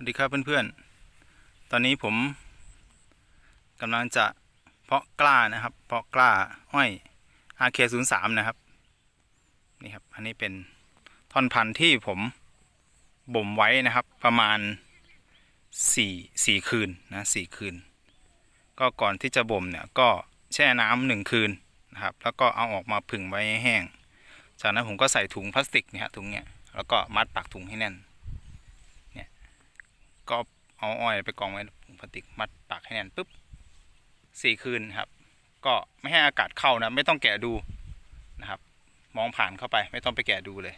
สวัสดีครับเพื่อนๆ ตอนนี้ผมกำลังจะเพาะกล้านะครับ เพาะกล้าอ้อย RK03 นะครับ นี่ครับ อันนี้เป็นท่อนพันธุ์ที่ผมบ่มไว้นะครับ ประมาณสี่สี่คืนนะสี่คืน ก็ก่อนที่จะบ่มเนี่ยก็แช่น้ำหนึ่งคืนนะครับ แล้วก็เอาออกมาผึ่งไว้ให้แห้ง จากนั้นผมก็ใส่ถุงพลาสติกเนี่ยฮะถุงเนี้ย แล้วก็มัดปากถุงให้แน่น ก็เอาอ้อยไปกองไว้ถุงพลาสติกมัดปากให้แน่นปุ๊บสี่คืนครับ ก็ไม่ให้อากาศเข้านะ ไม่ต้องแกะดูนะครับ มองผ่านเข้าไป ไม่ต้องไปแกะดูเลย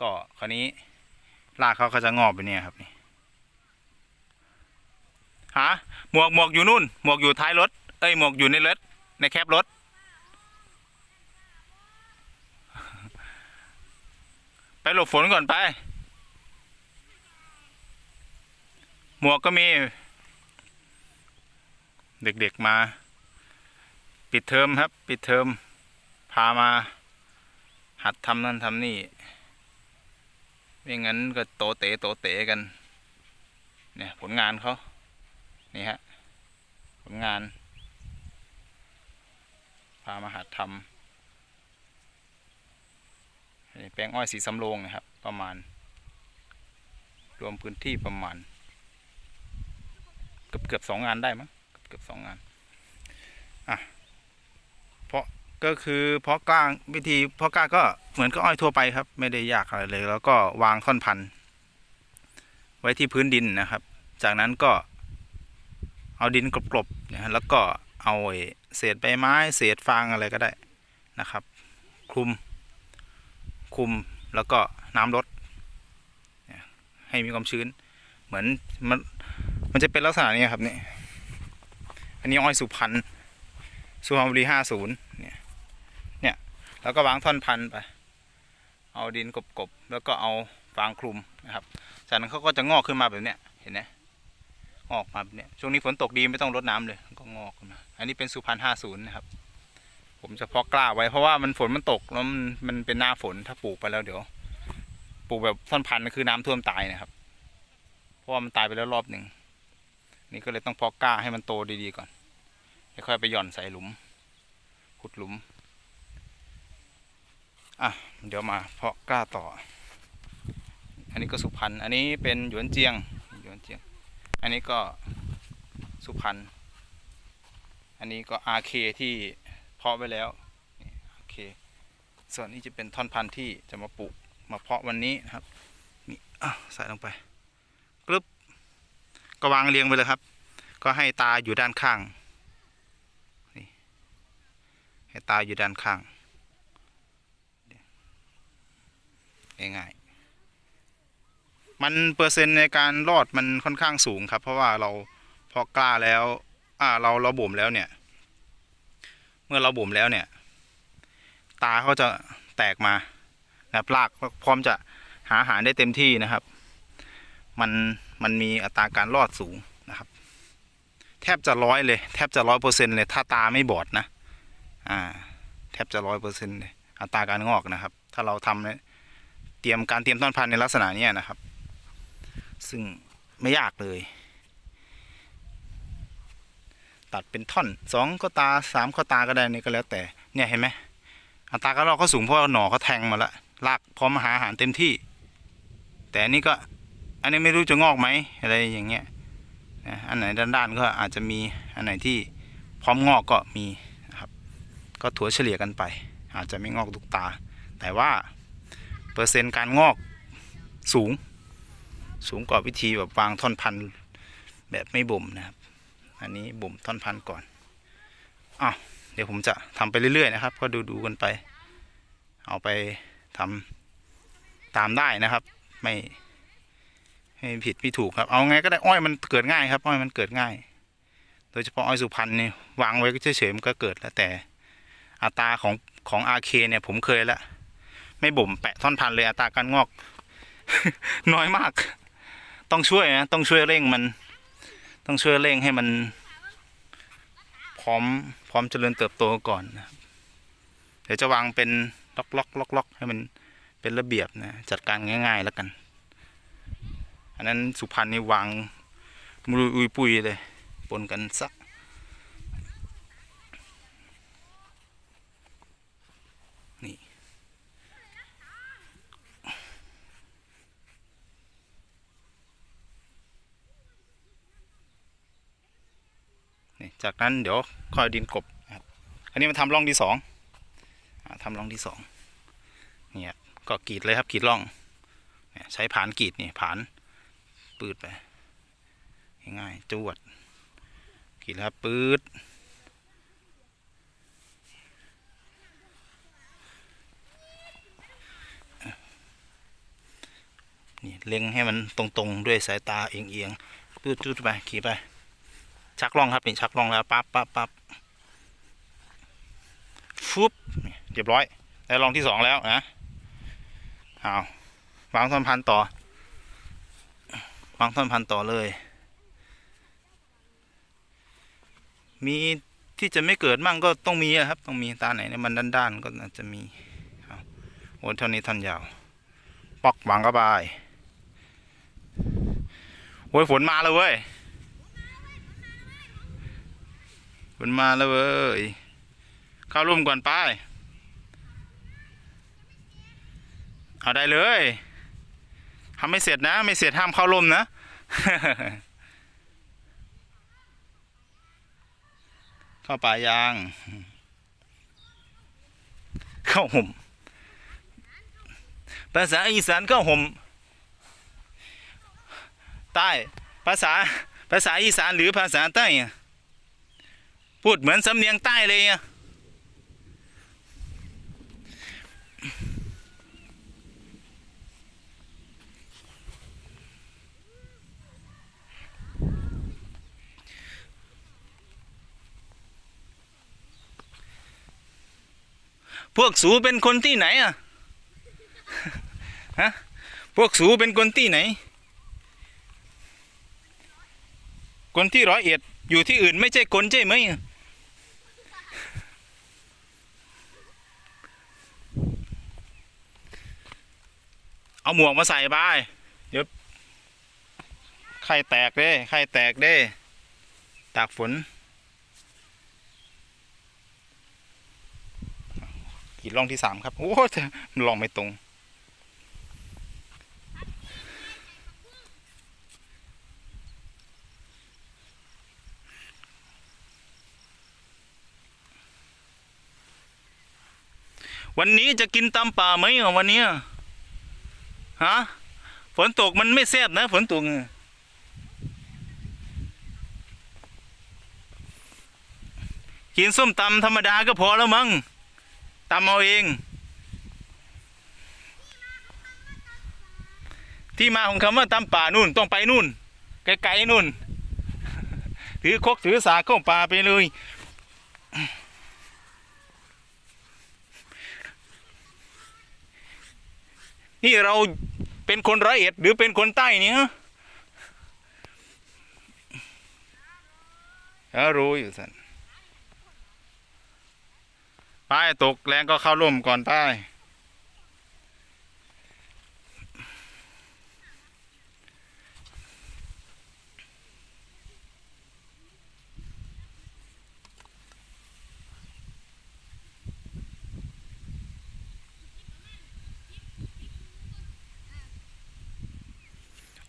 ก็คราวนี้รากเขาก็จะงอกไปเนี่ยครับนี่หาหมวกหมวกอยู่นู่น หมวกอยู่ท้ายรถ เอ้ยหมวกอยู่ในรถในแคปรถไปหลบฝนก่อนไป หม วกก็มี เด็กๆมา ปิดเทอมครับ ปิดเทอม พามา หัดทำนั่นทำนี่ไม่งั้นก็โตเตะโตเตะกัน เนี่ย ผลงานเขานี่ฮะ ผลงาน พามาหัดทำนี่แปลงอ้อยสีสำโรงนะครับ ประมาณ รวมพื้นที่ประมาณ กือบเกือบสองงานได้มั้งเกือบเกือบสองงานอะเพราะก็คือเพาะกล้าวิธีเพาะกล้าก็เหมือนก็อ้อยทั่วไปครับ ไม่ได้ยากอะไรเลย แล้วก็วางท่อนพันธุ์ไว้ที่พื้นดินนะครับ จากนั้นก็เอาดินกลบๆนะแล้วก็เอาเศษใบไม้ เศษฟางอะไรก็ได้นะครับ คลุมคลุมแล้วก็น้ำลดให้มีความชื้น เหมือนมัน มันจะเป็นลักษณะนี้ครับนี่อันนี้อ้อยสุพรรณสุพรรณบุรีห้าศูนย์เนี่ยเนี่ยแล้วก็วางท่อนพันไปเอาดินกบๆแล้วก็เอาฟางคลุมนะครับจากนั้นเขาก็จะงอกขึ้นมาแบบเนี้ยเห็นไหมงอกมาแบบเนี้ยช่วงนี้ฝนตกดีไม่ต้องรดน้ำเลยก็งอกขึ้นมาอันนี้เป็นสุพรรณห้าศูนย์นะครับ ผมจะเพาะกล้าไว้เพราะว่ามันฝนมันตกแล้วมันมันเป็นหน้าฝนถ้าปลูกไปแล้วเดี๋ยว ปลูกแบบท่อนพันธุ์ก็คือน้ำท่วมตายนะครับ เพราะว่ามันตายไปแล้วรอบหนึ่ง นี่ก็เลยต้องเพาะกล้าให้มันโตดีๆก่อนแล้วค่อยไปหย่อนใส่หลุม ขุดหลุม อะ เดี๋ยวมาเพาะกล้าต่อ อันนี้ก็สุพรรณ อันนี้เป็นหยวนเจียง หยวนเจียง อันนี้ก็สุพรรณ อันนี้ก็อาเคที่เพาะไว้แล้วนี่อาเคส่วนนี้จะเป็นท่อนพันธุ์ที่จะมาปลูกมาเพาะวันนี้นะครับ นี่อะใส่ลงไป ก็วางเรียงไปเลยครับ ก็ให้ตาอยู่ด้านข้างให้ตาอยู่ด้านข้างง่ายๆมันเปอร์เซ็นต์ในการรอดมันค่อนข้างสูงครับ เพราะว่าเราพอกล้าแล้ว อ่าเราเราบ่มแล้วเนี่ย เมื่อเราบ่มแล้วเนี่ย ตาเขาจะแตกมานะครับรากพร้อมจะหาอาหารได้เต็มที่นะครับ มันมันมีอัตราการรอดสูงนะครับ แทบจะร้อยเลย แทบจะร้อยเปอร์เซ็นเลยถ้าตาไม่บอดนะอ่า แทบจะร้อยเปอร์เซ็นเลยอัตราการงอกนะครับ ถ้าเราทำเนี่ยเตรียมการเตรียมต้นพันธุ์ในลักษณะนี้นะครับ ซึ่งไม่ยากเลย ตัดเป็นท่อนสองข้อตาสามข้อตาก็ได้นี่ก็แล้วแต่เนี่ยเห็นไหมอัตราการรอกเขาสูงเพราะหน่อเขาแทงมาแล้วรากพร้อมหาอาหารเต็มที่ แต่อันนี้ก็ อันนี้ไม่รู้จะงอกไหมอะไรอย่างเงี้ยนะอันไหนด้านๆก็อาจจะมีอันไหนที่พร้อมงอกก็มีนะครับ ก็ถัวเฉลี่ยกันไป อาจจะไม่งอกทุกตา แต่ว่าเปอร์เซ็นต์การงอกสูง สูงกว่าวิธีแบบวางท่อนพันธุ์แบบไม่บ่มนะครับ อันนี้บ่มท่อนพันธุ์ก่อนอ้าวเดี๋ยวผมจะทำไปเรื่อยๆนะครับ ก็ดูดูๆกันไป เอาไปทำตามได้นะครับ ไม่ ไม่ผิดไม่ถูกครับ เอาไงก็ได้อ้อยมันเกิดง่ายครับ อ้อยมันเกิดง่าย โดยเฉพาะอ้อยสุพรรณนี่วางไว้เฉยๆมันก็เกิดแล้วแต่อัตราของของอาเคเนี่ยผมเคยแล้วไม่บ่มแปะท่อนพันเลยอัตราการงอก น้อยมาก ต้องช่วยนะต้องช่วยเร่งมัน ต้องช่วยเร่งให้มัน พร้อมพร้อมเจริญเติบโตก่อนนะเดี๋ยวจะวางเป็นล็อกล็อกล็อกล็อกให้มันเป็นระเบียบนะจัดการง่าย ๆ แล้วกัน อันนั้นสุพรรณนี่วางมุยอุยปุยเลยปนกันซะนี่นี่ จากนั้นเดี๋ยวค่อยดินกบครับอันนี้มาทำร่องที่สองทำร่องที่สองเนี่ยก็กรีดเลยครับกรีดร่องใช้ผานกรีดนี่ผาน ปืดไป ง่ายๆจวดกรีดแล้วครับปืดนี่เล็งให้มันตรงๆ ด้วยสายตาเอียงๆปืดจุดไปขีดไป ชักล่องครับนี่ชักล่องแล้วปั๊บปั๊บปั๊บฟุบเรียบร้อย ได้ลองที่สองแล้วนะเอาวางท่อนพันต่อ วางท่อนพันต่อเลย มีที่จะไม่เกิดมั่งก็ต้องมีครับ ต้องมีตาไหนเนี่ยมันด้านๆก็อาจจะมีโอ้เท่านี้ท่อนยาว ปอกวางก็บายโอ้ยฝนมาเลยเว้ยมันมาแล้วเว้ย เข้าร่วมก่อนไป เอาได้เลย ทำไม่เสร็จนะ ไม่เสร็จห้ามเข้าร่มนะ เข้าป่ายาง เข้าห่ม ภาษาอีสานเข้าห่ม ใต้ ภาษา ภาษาอีสานหรือภาษาใต้ พูดเหมือนสำเนียงใต้เลยอะ พวกสูเป็นคนที่ไหนอะฮะพวกสูเป็นคนที่ไหน คนที่ร้อยเอ็ดอยู่ที่อื่นไม่ใช่คนใช่ไหมเอาหมวกมาใส่บ้ายเดี๋ยวไข่แตกเด้ไข่แตกเด้ตากฝน ขีดล่องที่สามครับ โอ้แต่มันลองไม่ตรง วันนี้จะกินตำป่าไหมวันนี้ฮะฝนตกมันไม่แซ่บนะ ฝนตกกินส้มตำธรรมดาก็พอแล้วมั้ง ตำเอาเอง ที่มาของคำว่าตำป่านู่นต้องไปนู่นไกลๆนู่น ถือคกถือสาเข้าป่าไปเลยนี่เราเป็นคนร้อยเอ็ดหรือเป็นคนใต้เนี่ยรู้อยู่สัน ไปตกแรงก็เข้าร่มก่อนไป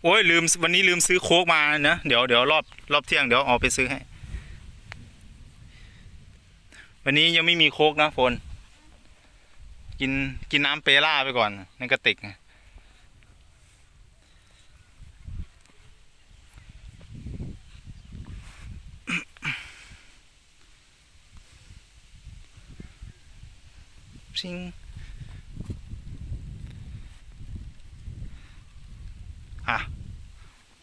โอ้ยลืมวันนี้ลืมซื้อโค้กมานะเดี๋ยวเดี๋ยวรอบรอบเที่ยงเดี๋ยวเอาไปซื้อให้ วันนี้ยังไม่มีโคกนะฝนกินกินน้ำเปร่าไปก่อนในกระติกซิงอะ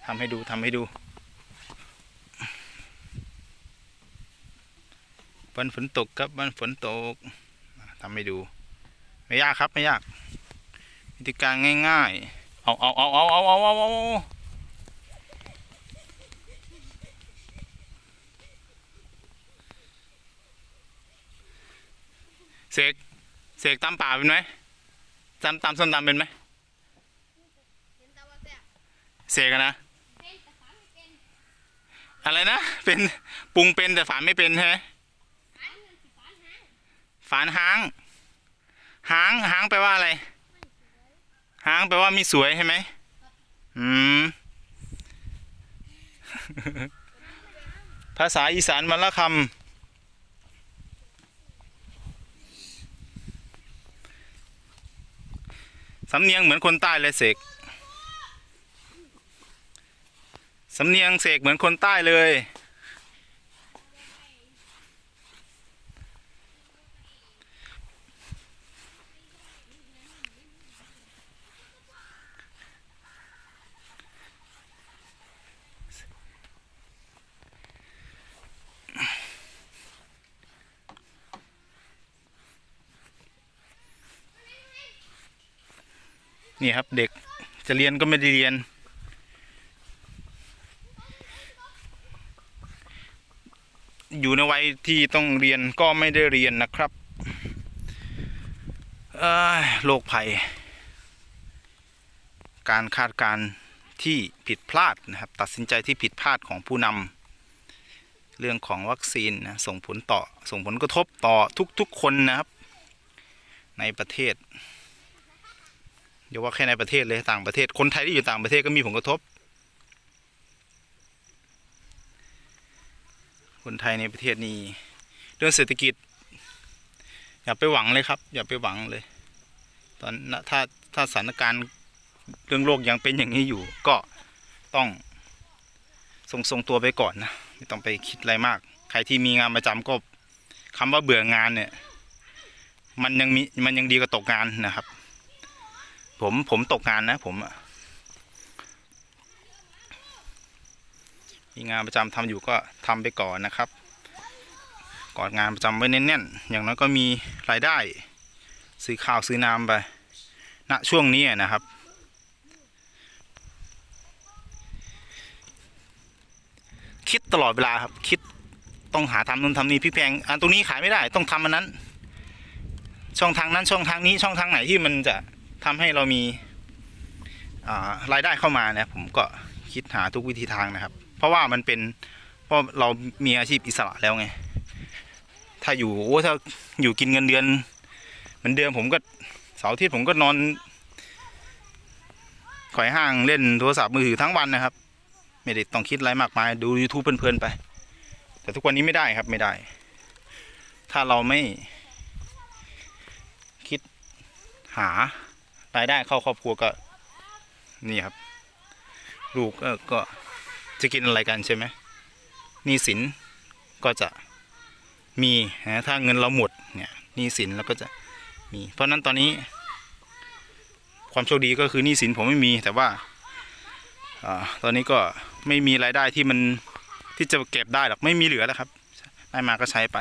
ทำให้ดูทำให้ดู วันฝนตกครับวันฝนตกทำให้ดู ไม่ยากครับไม่ยาก วิธีการง่ายๆ เอาเอาเอาเอาเอาเอาเอาเอาเสกเสกตำป่าเป็นไหมตำตำส้มตำเป็นไหมเสกนะอะไรนะ เป็นปรุงเป็นแต่ฝานไม่เป็นใช่ไหม ฝานหาง หางหางแปลว่าอะไร หางแปลว่ามีสวยใช่ไหมอืม ภาษาอีสานวันละคำสำเนียงเหมือนคนใต้เลยเสกสำเนียงเสกเหมือนคนใต้เลย นี่ครับเด็กจะเรียนก็ไม่ได้เรียน อยู่ในวัยที่ต้องเรียนก็ไม่ได้เรียนนะครับโรคภัย การคาดการที่ผิดพลาดนะครับ ตัดสินใจที่ผิดพลาดของผู้นำเรื่องของวัคซีนนะส่งผลต่อส่งผลกระทบต่อทุกๆคนนะครับ ในประเทศ เดี๋ยวว่าแค่ในประเทศเลยต่างประเทศ คนไทยที่อยู่ต่างประเทศก็มีผลกระทบ คนไทยในประเทศนี้เรื่องเศรษฐกิจ อย่าไปหวังเลยครับ อย่าไปหวังเลย ตอนนะถ้าถ้าสถานการณ์เรื่องโลกยังเป็นอย่างนี้อยู่ ก็ต้องทรงทรงตัวไปก่อนนะไม่ต้องไปคิดอะไรมาก ใครที่มีงานประจำก็คำว่าเบื่องานเนี่ย มันยังมีมันยังดีกว่าตกงานนะครับ ผมผมตกงานนะผมมีงานประจำทำอยู่ก็ทำไปก่อนนะครับ ก่อนงานประจำไว้แน่นๆ อย่างน้อยก็มีรายได้ ซื้อข้าวซื้อน้ำไปณช่วงนี้นะครับ คิดตลอดเวลาครับ คิดต้องหาทำนู่นทำนี่พี่แพงอันตรงนี้ขายไม่ได้ ต้องทำอันนั้น ช่องทางนั้นช่องทางนี้ช่องทางไหนที่มันจะ ทำให้เรามีารายได้เข้ามาเนี่ยผมก็คิดหาทุกวิธีทางนะครับ เพราะว่ามันเป็นเพราะเรามีอาชีพอิสระแล้วไง ถ้าอยู่โอ้ถ้าอยู่กินเงินเดือนเหมือนเดิมผมก็เสาร์อาทิตย์ผมก็นอนข่อยห้างเล่นโทรศัพท์มือถือทั้งวันนะครับ ไม่ได้ต้องคิดอะไรมากมายดู YouTube เพลินๆไป แต่ทุกวันนี้ไม่ได้ครับไม่ได้ ถ้าเราไม่คิดหา รายได้เข้าครอบครัวก็นี่ครับ ลูกก็จะกินอะไรกันใช่ไหมนี้สินก็จะมีนะถ้าเงินเราหมดเนี่ยนี้สินเราก็จะมี เพราะฉะนั้นตอนนี้ ความโชคดีก็คือนี้สินผมไม่มีแต่ว่าอาตอนนี้ก็ไม่มีรายได้ที่มันที่จะเก็บได้หรอกไม่มีเหลือแล้วครับ ได้มาก็ใช้ไป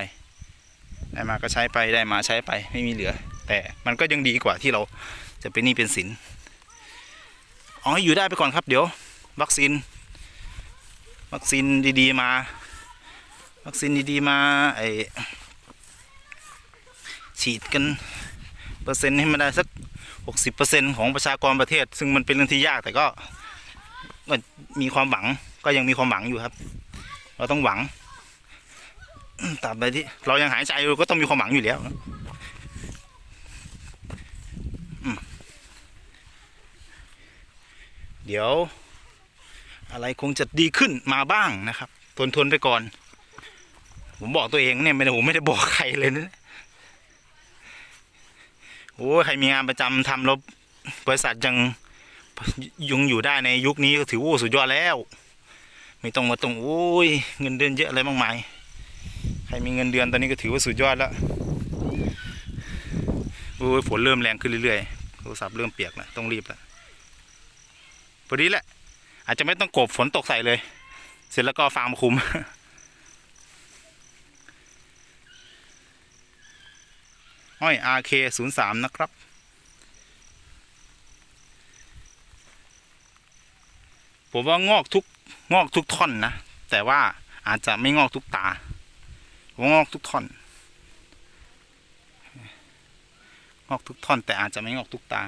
ได้มาก็ใช้ไปได้มาใช้ไปไม่มีเหลือ แต่มันก็ยังดีกว่าที่เราจะเป็นหนี้เป็นสินอ๋ออยู่ได้ไปก่อนครับ เดี๋ยว วัคซีน วัคซีนดีๆมา วัคซีนดีๆมาไอฉีดกันเปอร์เซ็นต์ให้มันได้สักหกสิบเปอร์เซ็นของประชากรประเทศ ซึ่งมันเป็นเรื่องที่ยากแต่ก็ก็มีความหวังก็ยังมีความหวังอยู่ครับ เราต้องหวังตราบใดที่เรายังหายใจอยู่ก็ต้องมีความหวังอยู่แล้วนะอืม เดี๋ยว อะไรคงจะดีขึ้นมาบ้างนะครับ ทนทนไปก่อน ผมบอกตัวเองเนี่ยไม่ได้ผมไม่ได้บอกใครเลยนะโอ้ยใครมีงานประจำทำแล้วบริษัทยังยุงอยู่ได้ในยุคนี้ก็ถือว่าสุดยอดแล้ว ไม่ต้องมาต้องโอ้ยเงินเดือนเยอะอะไรมากมายใครมีเงินเดือนตอนนี้ก็ถือว่าสุดยอดแล้วโอ้ยฝนเริ่มแรงขึ้นเรื่อยๆโทรศัพท์เริ่มเปียกแล้วต้องรีบแล้ว พอดีแหละ อาจจะไม่ต้องกบฝนตกใส่เลย เสร็จแล้วก็เอาฟางมคุมห้อย RK 0 3 นะครับผมว่างอกทุกงอกทุกท่อนนะ แต่ว่าอาจจะไม่งอกทุกตาผมงอกทุกท่อน งอกทุกท่อน แต่อาจจะไม่งอกทุกตา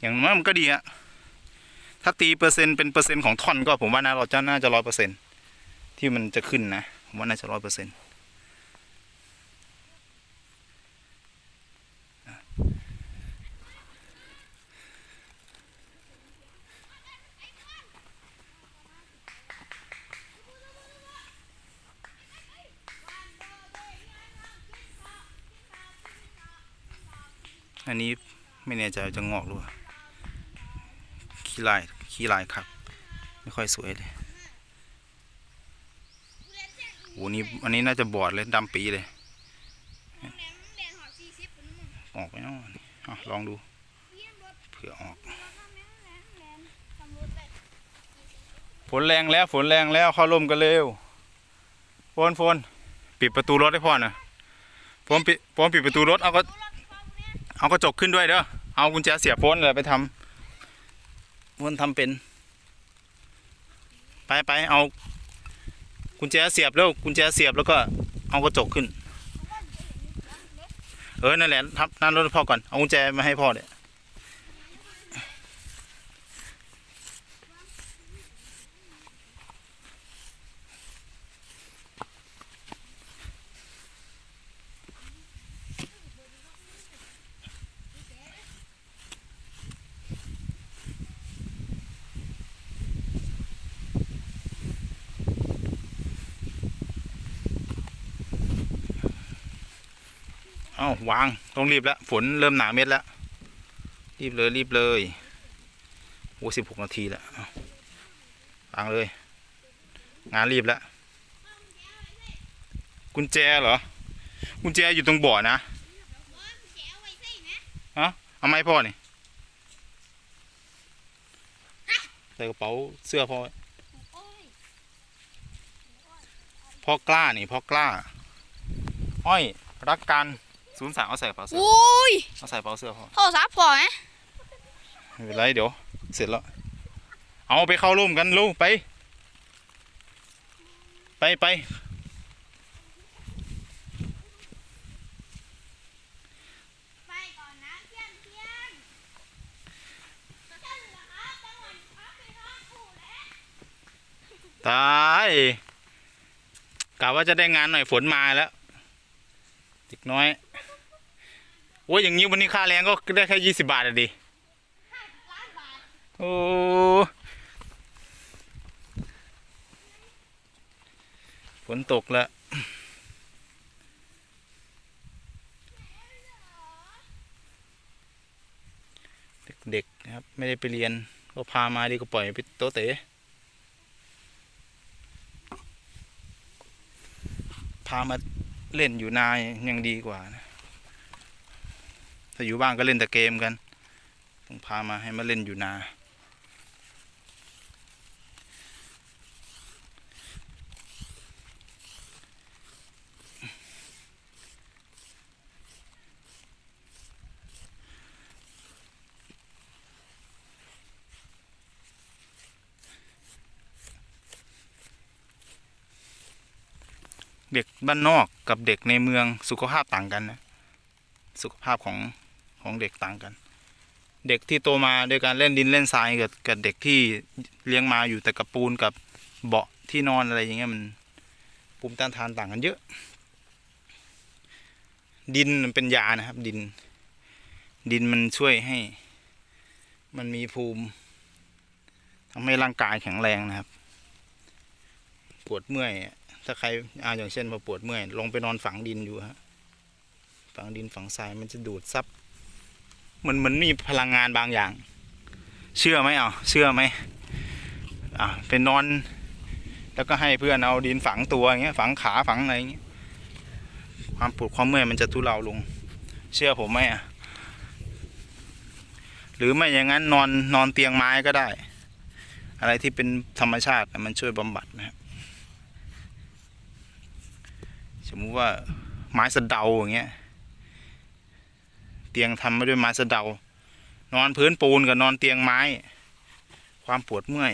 อย่างน้อยมันก็ดีอะ ถ้าตีเปอร์เซ็นต์เป็นเปอร์เซ็นต์ของท่อนก็ผมว่าน่าเราจะน่าจะร้อยเปอร์เซ็นต์ที่มันจะขึ้นนะผมว่าน่าจะร้อยเปอร์เซ็นต์อันนี้ไม่แน่ใจจะงอกหรือเปล่า ขี้ลายขี้ลายครับ ไม่ค่อยสวยเลยโหนี่อันนี้น่าจะบอดเลยดำปีเลย ออกไหมเนอ่ลองดู เผื่อออกฝนแรงแล้วฝนแรงแล้วเข้าร่มกันเร็วโฟนโฟนปิดประตูรถให้พ่อหน่อยโฟนปิดโฟนปิดประตูรถเอาก็เอากระจกขึ้นด้วยเด้อเอากุญแจเสียบโฟนเลยไปทำ คนทำเป็น ไปไปเอากุญแจเสียบแล้วกุญแจเสียบแล้วก็เอากระจกขึ้น เออนั่นแหละทับนั่นรถพ่อก่อนเอากุญแจมาให้พ่อเนี่ย อ้าวางต้องรีบแล้วฝนเริ่มหนาเม็ดแล้ว รีบเลยรีบเลยโอ้สิบหกนาทีแล้ววางเลย งานรีบแล้ว กุญแจเหรอ กุญแจอยู่ตรงบ่อนะฮะเอาไม้พ่อนี่ใส่กระเป๋าเสื้อพ่อพ่อกล้านี่พ่อกล้า อ้อยรักกัน ศูนย์สามเอาใส่กระเป๋าเสื้ออุ้ยเอาใส่กระเป๋าเสื้อพ่อโทรศัพท์พอไหมไม่เป็นไรเดี๋ยว เสร็จแล้ว เอาไปเข้าร่วมกันลูกไป ไปไปไปก่อนนะเที่ยงเที่ยงท่านเหรอครับจังหวัดพักไปทอดผูแล้วตายกะว่าจะได้งานหน่อยฝนมาแล้ว ติกน้อย โอ้ยอย่างนี้วันนี้ค่าแรงก็ได้แค่ยี่สิบบาทอะดิโอ้ฝนตกแล้วเด็กๆนะครับไม่ได้ไปเรียน ก็พามาดีก็ปล่อยไปโตเตะพามาเล่นอยู่นายยังดีกว่านะ ถ้าอยู่บ้านก็เล่นแต่เกมกัน ต้องพามาให้มาเล่นอยู่นา เด็กบ้านนอกกับเด็กในเมืองสุขภาพต่างกันนะสุขภาพของ ของเด็กต่างกัน เด็กที่โตมาด้วยการเล่นดินเล่นทรายกับกับเด็กที่เลี้ยงมาอยู่แต่กับปูนกับเบาะที่นอนอะไรอย่างเงี้ยมันภูมิต้านทานต่างกันเยอะ ดินมันเป็นยานะครับ ดิน ดินมันช่วยให้ มันมีภูมิทำให้ร่างกายแข็งแรงนะครับ ปวดเมื่อยถ้าใครอาอย่างเช่นมาปวดเมื่อยลงไปนอนฝังดินอยู่ฮะฝังดินฝังทรายมันจะดูดซับ เหมือนเหมือนมีพลังงานบางอย่าง เชื่อไหมอะเชื่อไหมอะเป็นนอน แล้วก็ให้เพื่อนเอาดินฝังตัวอย่างเงี้ย ฝังขาฝังอะไรอย่างเงี้ยความปวดความเมื่อยมันจะทุเลาลง เชื่อผมไหมอะหรือไม่อย่างนั้นนอนนอนเตียงไม้ก็ได้ อะไรที่เป็นธรรมชาติมันช่วยบำบัดนะครับสมมุติว่าไม้สะเดาอย่างเงี้ย เตียงทำมาด้วยไม้สะเดานอนพื้นปูนกับนอนเตียงไม้ ความปวดเมื่อย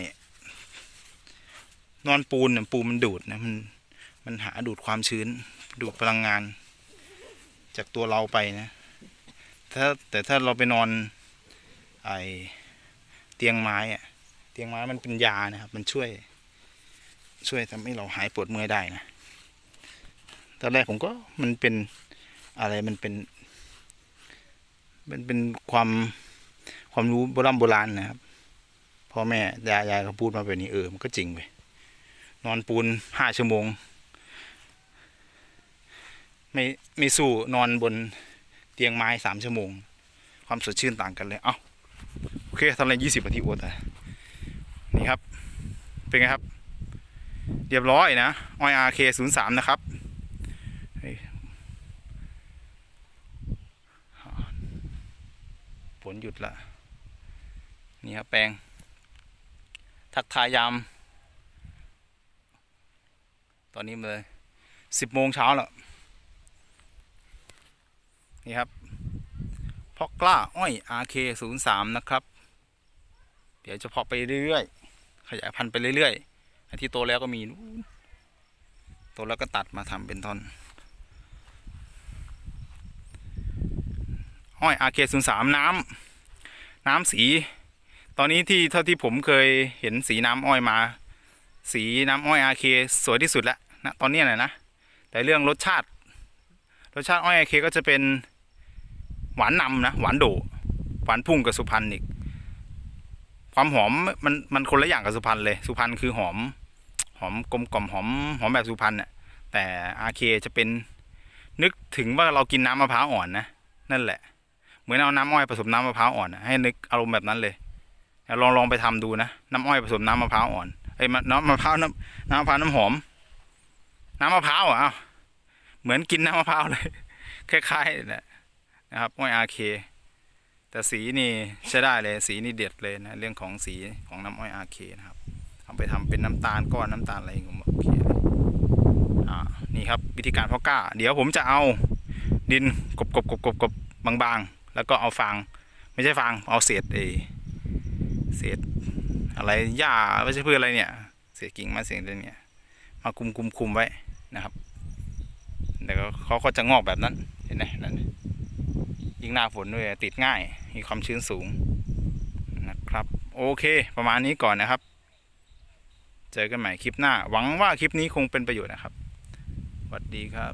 นอนปูนเนี่ยปูนมันดูดนะมันมันหาดูดความชื้น ดูดพลังงาน จากตัวเราไปนะถ้าแต่ถ้าเราไปนอนไอเตียงไม้อะเตียงไม้มันเป็นยานะครับ มันช่วย ช่วยทำให้เราหายปวดเมื่อยได้นะตอนแรกผมก็มันเป็นอะไรมันเป็น มันเป็นความความรู้โบราณโบราณนะครับพ่อแม่ยายยายเขาพูดมาแบบนี้เออมันก็จริงไปนอนปูนห้าชั่วโมง ไม่ไม่สู้นอนบนเตียงไม้สามชั่วโมง ความสดชื่นต่างกันเลย เอ้าโอเคทำอะไรยี่สิบนาทีโอดอ่นี่ครับ เป็นไงครับ เรียบร้อยนะออยอาเคศูนย์สามนะครับเฮ้ยฝ นหยุดละนี่ครับแปลง ทักทายยาม ตอนนี้เลยสิบโมงเช้าแล้ว นี่ครับพอกกล้าอ้อย RK 0 3 นะครับ เดี๋ยวจะเพาะไปเรื่อยๆ ขยายพันธุ์ไปเรื่อยๆ ที่โตแล้วก็มี โตแล้วก็ตัดมาทำเป็นท่อน อ้อย RK 0 3น้ำน้ำสี ตอนนี้ที่เท่าที่ผมเคยเห็นสีน้ำอ้อยมา สีน้ำอ้อย RK สวยที่สุดแล้วนะตอนนี้นะนะ แต่เรื่องรสชาติ รสชาติอ้อย RK ก็จะเป็นหวานนำนะ หวานโดหวานพุ่งกับสุพรรณอีก ความหอมมันมันคนละอย่างกับสุพรรณเลย สุพรรณคือหอม หอมกลมกล่อมหอมหอมแบบสุพรรณน่ะแต่อาเคจะเป็นนึกถึงว่าเรากินน้ำมะพร้าวอ่อนนะ นั่นแหละ เหมือนเอาน้ำอ้อยผสมน้ำมะพร้าวอ่อนให้นึกอารมณ์แบบนั้นเลยลองลองไปทำดูนะน้ำอ้อยผสมน้ำมะพร้าวอ่อนไอ้น้ำมะพร้าวน้ำน้ำมะพร้าวน้ำหอม น้ำมะพร้าวอะเหมือนกินน้ำมะพร้าวเลยคล้ายๆนะนะครับอ้อยอาเคแต่สีนี่ใช้ได้เลยสีนี่เด็ดเลยนะเรื่องของสีของน้ำอ้อยอาเคนะครับเอาไปทำเป็นน้ำตาลก้อนน้ำตาลอะไรก็โอเคเลยอ่านี่ครับวิธีการเพาะกล้า เดี๋ยวผมจะเอาดินกบกบกบกบกบบางๆ แล้วก็เอาฟางไม่ใช่ฟางเอาเศษเอเศษอะไรหญ้าไม่ใช่พืชอะไรเนี่ย เศษกิ่งไมาเศษอะไรเนี่ย มาคุมคุมคุมไว้นะครับเดี๋ยวเขาก็จะงอกแบบนั้นเห็นไหมนั่นยิ่งหน้าฝนด้วยติดง่ายมีความชื้นสูงนะครับ โอเค ประมาณนี้ก่อนนะครับ เจอกันใหม่คลิปหน้า หวังว่าคลิปนี้คงเป็นประโยชน์นะครับสวัสดีครับ